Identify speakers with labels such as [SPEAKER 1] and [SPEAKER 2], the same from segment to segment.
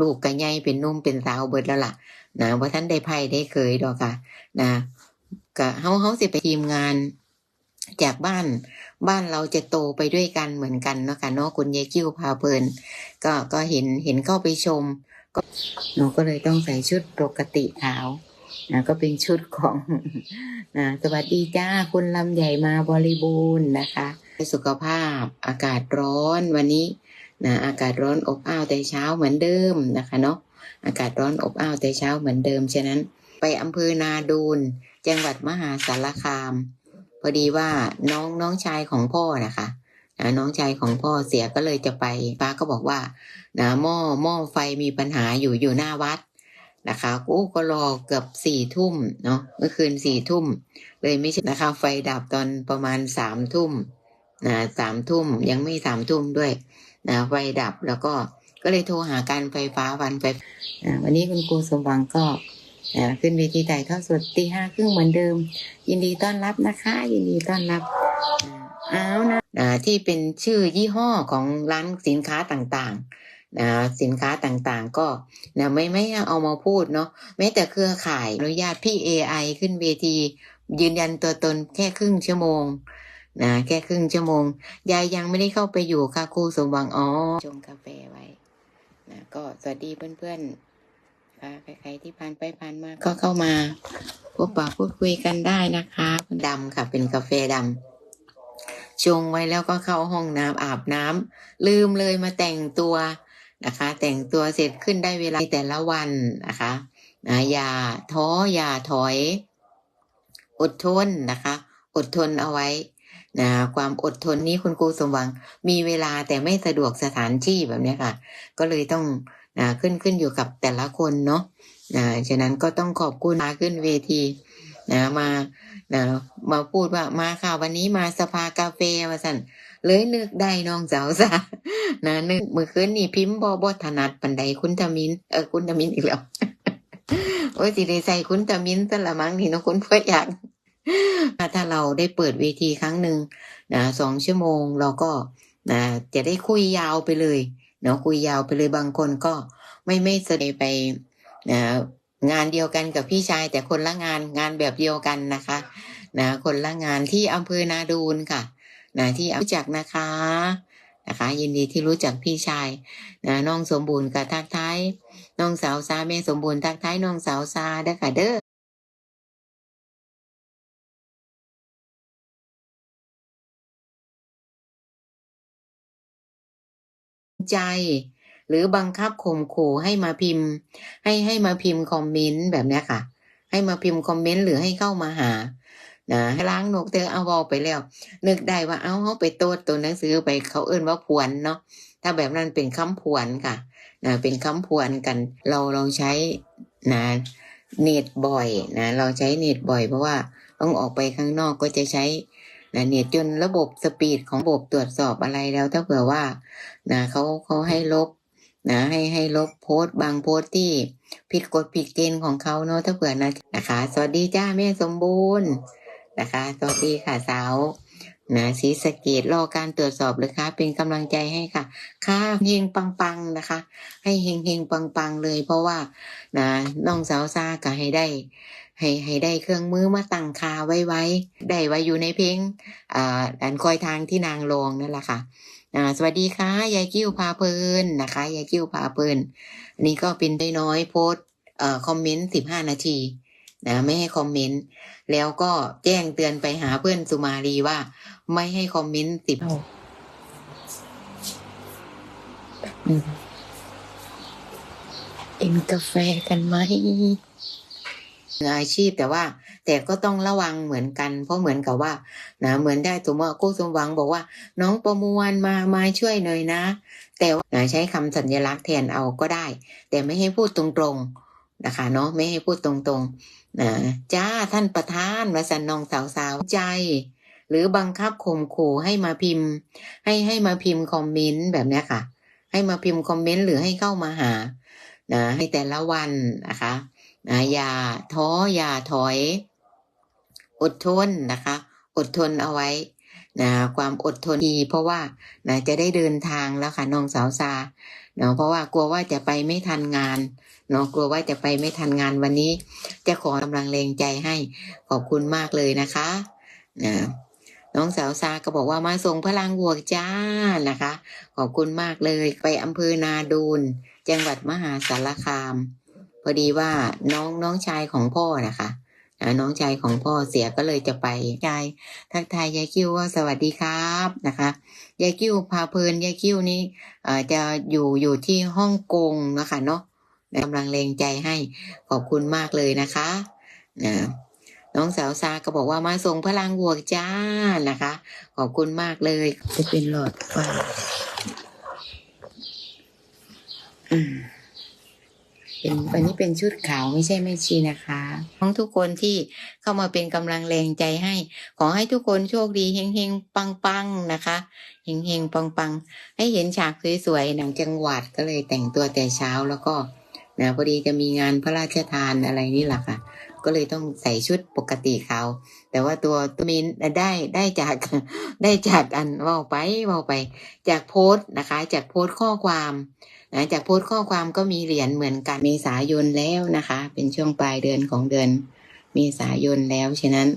[SPEAKER 1] ลูกกันใหญ่เป็นนุ่มเป็นสาวเบิดแล้วล่ะนะว่าท่านได้ไพ่ได้เคยดอกค่ะนะก็เฮาเฮาสิไปทีมงานจากบ้านบ้านเราจะโตไปด้วยกันเหมือนกันเนาะค่ะเนาะคุณยายกิ้วพาเพลิน ก็ก็เห็นเห็นเข้าไปชม ก็หนูก็เลยต้องใส่ชุดปกติขาวนะก็เป็นชุดของนะสวัสดีจ้าคุณลำใหญ่มาบริบูรณ์นะคะ สุขภาพอากาศร้อนวันนี้ นะอากาศร้อนอบอ้าวแต่เช้าเหมือนเดิมนะคะเนาะอากาศร้อนอบอ้าวแต่เช้าเหมือนเดิมฉะนั้น ไปอำเภอนาดูนจังหวัดมหาสารคาม พอดีว่าน้องน้องชายของพ่อนะคะนะน้องชายของพ่อเสียก็เลยจะไปป้าก็บอกว่านะหม้อหม้อไฟมีปัญหาอยู่อยู่หน้าวัดนะคะกูก็รอเกือบสี่ทุ่มเนาะเมื่อคืนสี่ทุ่ม เลยไม่ใช่นะคะไฟดับตอนประมาณสามทุ่มนะสามทุ่มยังไม่สามทุ่มด้วย นะไฟดับแล้วก็ก็เลยโทรหาการไฟฟ้าวันไฟวันนี้คุณครูสมหวังก็ขึ้นเวทีถ่ายทอดสดตีห้าครึ่งเหมือนเดิม ยินดีต้อนรับนะคะ ยินดีต้อนรับอ่าเอานะที่เป็นชื่อยี่ห้อของร้านสินค้าต่างๆนะสินค้าต่างๆ ก็นะไม่ไม่เอามาพูดเนาะแม้แต่เครือข่ายอนุญาตพี่ AI ขึ้นเวที ยืนยันตัวตนแค่ครึ่งชั่วโมง นะแค่ครึ่งชั่วโมง ยายยังไม่ได้เข้าไปอยู่ค่ะครูสมหวังอ๋อชงกาแฟไว้นะก็สวัสดีเพื่อนๆค่ะใครๆที่ผ่านไปผ่านมาก็เข้ามาพบปะพูดคุยกันได้นะคะดำค่ะ เป็นกาแฟดำชงไว้แล้วก็เข้าห้องน้ำอาบน้ำลืมเลยมาแต่งตัวนะคะ แต่งตัวเสร็จขึ้นได้เวลาแต่ละวันนะคะนะอย่าท้ออย่าถอย อดทนนะคะ อดทนเอาไว้ นะความอดทนนี้คุณครูสมหวัง มีเวลาแต่ไม่สะดวกสถานที่แบบนี้ค่ะ ก็เลยต้องนะขึ้นขึ้นอยู่กับแต่ละคนเนาะนะฉะนั้นก็ต้องขอบคุณมาขึ้นเวทีนะมานะมาพูดว่ามาค่ะวันนี้มาสภากาแฟมาสั่นเลยนึกได้น้องสาวซะนะนึกเมื่อคืนนี่พิมพ์บอบถนัดปันใดคุณทมินเออคุณทมินอีกแล้วโอ้ยสิได้ใส่คุณทมินสละมั้งนี่เนาะคุณเพื่ออยาก ถ้าเราได้เปิดเวทีครั้งหนึ่งนะสองชั่วโมงเราก็นะจะได้คุยยาวไปเลยเนาะคุยยาวไปเลยบางคนก็ไม่ไม่แสดงไปนะงานเดียวกันกับพี่ชาย แต่คนละงานงานแบบเดียวกันนะคะนะคนละงานที่อำเภอนาดูนค่ะนะที่รู้จักนะคะนะคะ ยินดีที่รู้จักพี่ชายนะน้องสมบูรณ์กับทักทายน้องสาวซาแม่สมบูรณ์ทักทายน้องสาวซาเด้อค่ะเด้อ ใจ หรือบังคับข่มขู่ให้มาพิมพ์ ให้ให้มาพิมพ์คอมเมนต์แบบนี้ค่ะ ให้มาพิมพ์คอมเมนต์หรือให้เข้ามาหานะให้ล้างนกเตอเอาวอไปแล้ว นึกได้ว่าเอาเขาไปโต้ตัวหนังสือไปเขาเอื้นว่าผวนเนาะถ้าแบบนั้นเป็นคำผวนค่ะนะเป็นคำผวนกัน เราเราใช้นะเน็ตบ่อยนะเราใช้เน็ตบ่อยเพราะว่าต้องออกไปข้างนอกก็จะใช้ นะเน็ตจนระบบสปีดของระบบตรวจสอบอะไรแล้วถ้าเผื่อว่านะเขาเขาให้ลบนะให้ให้ลบโพสต์บางโพสต์ที่ผิดกฎผิดเกณฑ์ของเขาเนาะถ้าเผื่อนะนะคะ สวัสดีจ้าแม่สมบูรณ์นะคะ สวัสดีค่ะสาวนะสีสเกตรอการตรวจสอบเลยค่ะเป็นกำลังใจให้ค่ะ ค่ะเฮงปังๆนะคะ ให้เฮงเฮงปังๆเลย เพราะว่านะน้องสาวซาก็ให้ได้ ให้ให้ได้เครื่องมือมาตั้งคาไว้ไว้ได้ไว้อยู่ในเพลงอ่าอันคอยทางที่นางลงนั่นแหละค่ะอ่าสวัสดีค่ะยายกิ้วพาเพลินนะคะยายกิ้วพาเพลินอันนี้ก็เป็นได้น้อยโพสเอ่อคอมเมนต์สิบห้านาทีนะไม่ให้คอมเมนต์แล้วก็แจ้งเตือนไปหาเพื่อนสุมาลีว่า ไม่ให้คอมเมนต์สิบกินกาแฟกันไหม อาชีพแต่ว่า แต่ก็ต้องระวังเหมือนกัน เพราะเหมือนกับว่านะเหมือนได้สมมติกู้สมหวังบอกว่า น้องประมวลมามาช่วยหน่อยนะ แต่ว่าใช้คำสัญลักษณ์แทนเอาก็ได้ แต่ไม่ให้พูดตรงๆนะคะเนาะไม่ให้พูดตรงๆนะจ้าท่านประธานวสันนองสาวสาวใจ หรือบังคับข่มขู่ให้มาพิมพ์ ให้ให้มาพิมพ์คอมเมนต์แบบนี้ค่ะ ให้มาพิมพ์คอมเมนต์หรือให้เข้ามาหานะให้แต่ละวันนะคะ นะอย่าท้ออย่าถอย อดทนนะคะ อดทนเอาไว้นะความอดทนดีเพราะว่านะจะได้เดินทางแล้วค่ะน้องสาวซาเนาะเพราะว่ากลัวว่าจะไปไม่ทันงานเนาะกลัวว่าจะไปไม่ทันงานวันนี้ จะขอกำลังแรงใจให้ขอบคุณมากเลยนะคะนะน้องสาวซาก็บอกว่ามาส่งพลังบวกจ้านะคะ ขอบคุณมากเลยไปอำเภอนาดูนจังหวัดมหาสารคาม พอดีว่าน้องน้องชายของพ่อนะคะน้องชายของพ่อเสียก็เลยจะไปยายทักทายยายคิวว่าสวัสดีครับนะคะยายคิวพาเพลินยายคิวนี่เอ่อจะอยู่อยู่ที่ฮ่องกงนะคะเนาะกำลังแรงใจให้ขอบคุณมากเลยนะคะนะน้องสาวซาก็บอกว่ามาส่งพลังบวกจ้านะคะ ขอบคุณมากเลยจะเป็นหลอดไฟอืม เป็นวันนี้เป็นชุดขาวไม่ใช่ไม่ชีนะคะทั้งทุกคนที่เข้ามาเป็นกำลังแรงใจให้ ขอให้ทุกคนโชคดีเฮงเฮงปังปังๆนะคะเฮงเฮงปังปังๆให้เห็นฉากสวยๆหนังจังหวัดก็เลยแต่งตัวแต่เช้าแล้วก็ นะพอดีจะมีงานพระราชทานอะไรนี่แหละค่ะ ก็เลยต้องใส่ชุดปกติเขา แต่ว่าตัวตัวมินได้ได้จากได้จากอันว่าไปว่าไป จากโพสต์นะคะ จากโพสต์ข้อความนะจากโพสต์ข้อความก็มีเหรียญเหมือนกันเมษายนแล้วนะคะ เป็นช่วงปลายเดือนของเดือนเมษายนแล้วฉะนั้น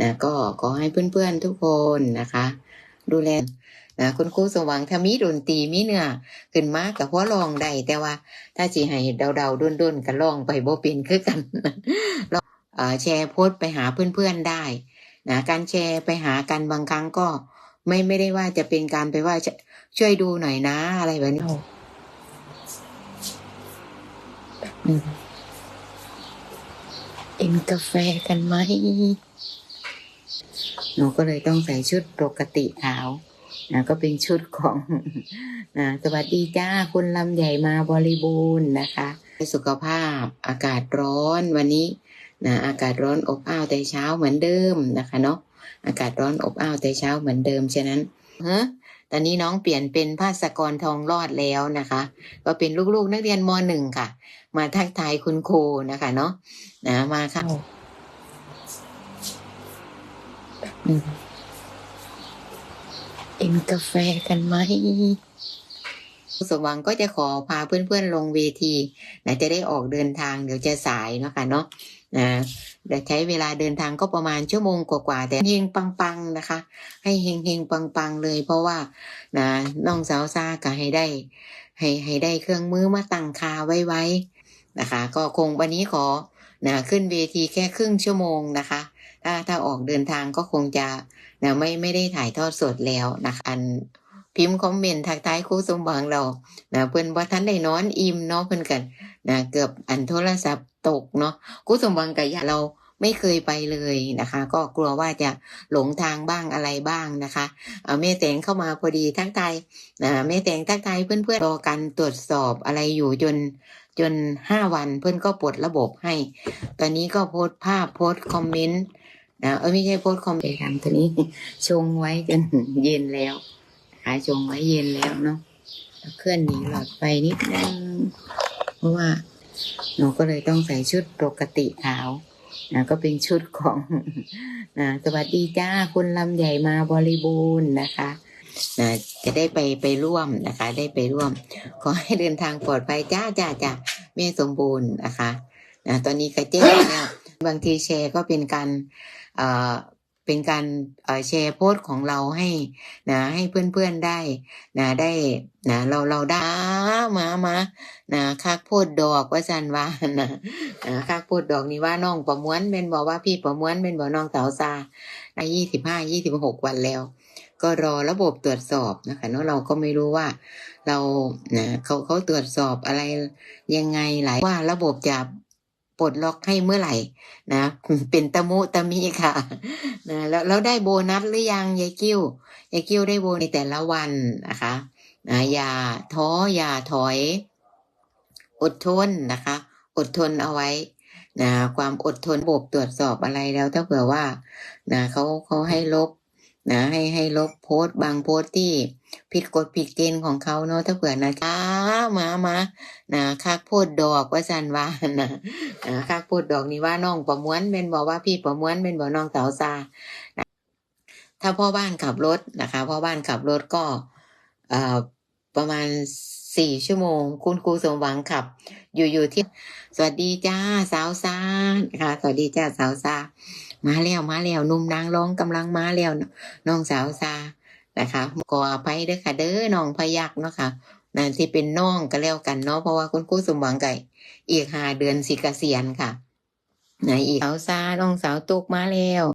[SPEAKER 1] นะก็ขอให้เพื่อนๆทุกคนนะคะ ดูแล นะคุณครูสมหวังถ้ามีดนตรีมีเนื้อขึ้นมากับพ่อลองได้แต่ว่า ถ้าจีให้เดาๆด้นๆกันลองไปบ่เป็นคือกันลองเอ่อแชร์โพสต์ไปหาเพื่อนๆได้นะการแชร์ไปหากันบางครั้งก็ไม่ไม่ได้ว่าจะเป็นการไปว่าช่วยดูหน่อยนะอะไรแบบนี้อืมกินกาแฟกันไหมหนูก็เลยต้องใส่ชุดปกติขาว นะก็เป็นชุดของนะสวัสดีจ้าคุณลำใหญ่มาบริบูรณ์นะคะสุขภาพอากาศร้อนวันนี้นะอากาศร้อนอบอ้าวแต่เช้าเหมือนเดิมนะคะเนาะอากาศร้อนอบอ้าวแต่เช้าเหมือนเดิมฉะนั้นเฮ้ตอนนี้น้องเปลี่ยนเป็นภาสกรทองรอดแล้วนะคะ ก็เป็นลูกๆนักเรียนมหนึ่งค่ะ มาทักทายคุณครูนะคะเนาะนะมาค่ะ กินกาแฟกันไหมสมหวังก็จะขอพาเพื่อนๆลงเวทีนะจะได้ออกเดินทางเดี๋ยวจะสายเนาะค่ะเนาะนะเดี๋ยวใช้เวลาเดินทางก็ประมาณชั่วโมงกว่าๆแต่เฮงปังๆนะคะ ให้เฮงเฮงๆปังๆเลย เพราะว่านะน้องสาวซาก็ให้ได้ ให้ให้ได้เครื่องมือมาตั้งคาไว้ไว้นะคะ ก็คงวันนี้ขอนะขึ้นเวทีแค่ครึ่งชั่วโมงนะคะ ถ้าถ้าออกเดินทางก็คงจะนะไม่ไม่ได้ถ่ายทอดสดแล้วนะคะอันพิมพ์คอมเมนต์ทักทายครูสมหวังเรานะเพื่อนว่าท่านได้นอนอิ่มเนาะเพื่อนกันนะเกือบอันโทรศัพท์ตกเนาะครูสมหวังกับยาเราไม่เคยไปเลยนะคะ ก็กลัวว่าจะหลงทางบ้างอะไรบ้างนะคะเอาแม่แตงเข้ามาพอดีทักทายนะแม่แตงทักทายเพื่อนๆรอการตรวจสอบอะไรอยู่จนจนห้าวันเพื่อนก็ปลดระบบให้ ตอนนี้ก็โพสต์ภาพโพสต์คอมเมนต์ นะเออไม่ใช่โพสคอมเมนต์ทำตัวนี้ชงไว้จนเย็นแล้วนะคะชงไว้เย็นแล้วเนาะเคลื่อนหนีหลอดไฟนิดนึงเพราะว่าหนูก็เลยต้องใส่ชุดปกติขาวนะก็เป็นชุดของนะสวัสดีจ้าคุณลำใหญ่มาบริบูรณ์นะคะนะจะได้ไปไปร่วมนะคะ ได้ไปร่วม ขอให้เดินทางปลอดภัยจ้าจ้าจ้าแม่สมบูรณ์นะคะนะตอนนี้กระเจ้เนี่ย บางทีแชร์ก็เป็นการเอ่อเป็นการเอ่อแชร์โพสต์ของเราให้นะให้เพื่อนๆได้นะได้นะเราเราได้มามานะคักโพดดอกว่าสันว่านะนะคักโพดดอกนี่ว่าน้องประมวลเป็นบอกว่าพี่ประมวลเป็นบอกน้องสาวซาในยี่สิบห้ายี่สิบหกวันแล้ว ก็รอระบบตรวจสอบนะคะเนาะเราก็ไม่รู้ว่า เรานะเขาเขาตรวจสอบอะไรยังไงหลายว่าระบบจะ ปลดล็อกให้เมื่อไหร่นะเป็นตะมุตะมิค่ะนะแล้วแล้วได้โบนัสหรือยังยายกิ้วยายกิ้วได้โบในแต่ละวันนะคะนะอย่าท้ออย่าถอย อดทนนะคะ อดทนเอาไว้นะความอดทนระบบตรวจสอบอะไรแล้วถ้าเผื่อว่านะเขาเขาให้ลบ นะให้ให้ลบโพสต์บางโพสต์ที่ผิดกฎผิดเกณฑ์ของเขาเนาะถ้าเผื่อนะจ้ามามานะคักโพดดอกว่าสันว่านะนะคักโพดดอกนี่ว่าน้องประมวลเป็นบอกว่าพี่ประมวลเป็นบอกน้องเต๋าซานะถ้าพ่อบ้านขับรถนะคะ พ่อบ้านขับรถก็เอ่อประมาณสี่ชั่วโมง คุณครูสมหวังขับ อยู่อยู่ที่ สวัสดีจ้าสาวซาค่ะสวัสดีจ้าสาวซา มาแล้วมาแล้วนุ่มนางร้องกำลังมาแล้วน้องสาวซานะคะขออภัยเด้อค่ะ เด้อน้องพยักเนาะค่ะนั่นที่เป็นน้องก็แล้วกันเนาะเพราะว่าคุณครูสมหวังไก่อีกห้าเดือนสิกเกษียณค่ะไหนอีกสาวซาน้องสาวตุกมาแล้ว